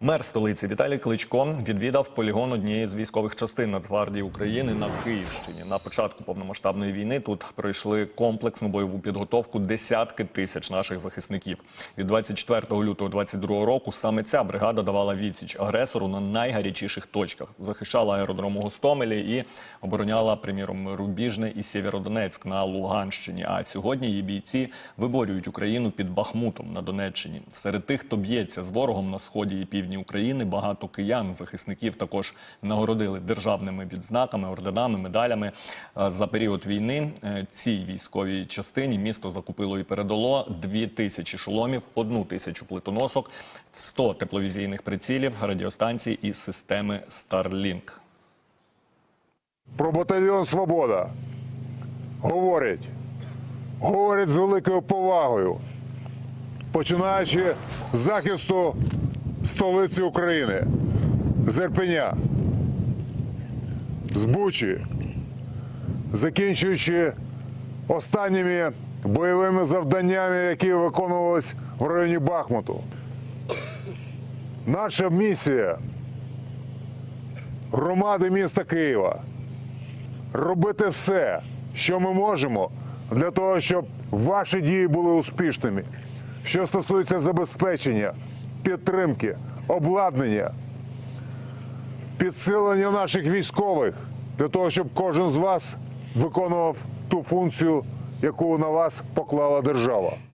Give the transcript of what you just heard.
Мер столиці Віталій Кличко відвідав полігон однієї з військових частин Нацгвардії України на Київщині. На початку повномасштабної війни тут пройшли комплексну бойову підготовку десятки тисяч наших захисників. Від 24 лютого 22 року саме ця бригада давала відсіч агресору на найгарячіших точках, захищала аеродром у Гостомелі і обороняла, приміром, Рубіжне і Сєвєродонецьк на Луганщині. А сьогодні її бійці виборюють Україну під Бахмутом на Донеччині. Серед тих, хто б'ється з ворогом на сході і півдні України, багато киян, захисників також нагородили державними відзнаками, орденами, медалями. Е, За період війни е, цій військовій частині місто закупило і передало дві тисячі шоломів, одну тисячу плитоносок, 100 тепловізійних прицілів, радіостанцій і системи Starlink. про батальйон Свобода говорять, говорять з великою повагою, починаючи з захисту столиці України, з Ірпеня, з Бучі, закінчуючи останніми бойовими завданнями, які виконувались в районі Бахмуту. Наша місія. Громади міста Києва. Робити все, що ми можемо, для того, щоб ваші дії були успішними. Що стосується забезпечення, підтримки, обладнання, підсилення наших військових, для того, щоб кожен з вас виконував ту функцію, яку на вас поклала держава.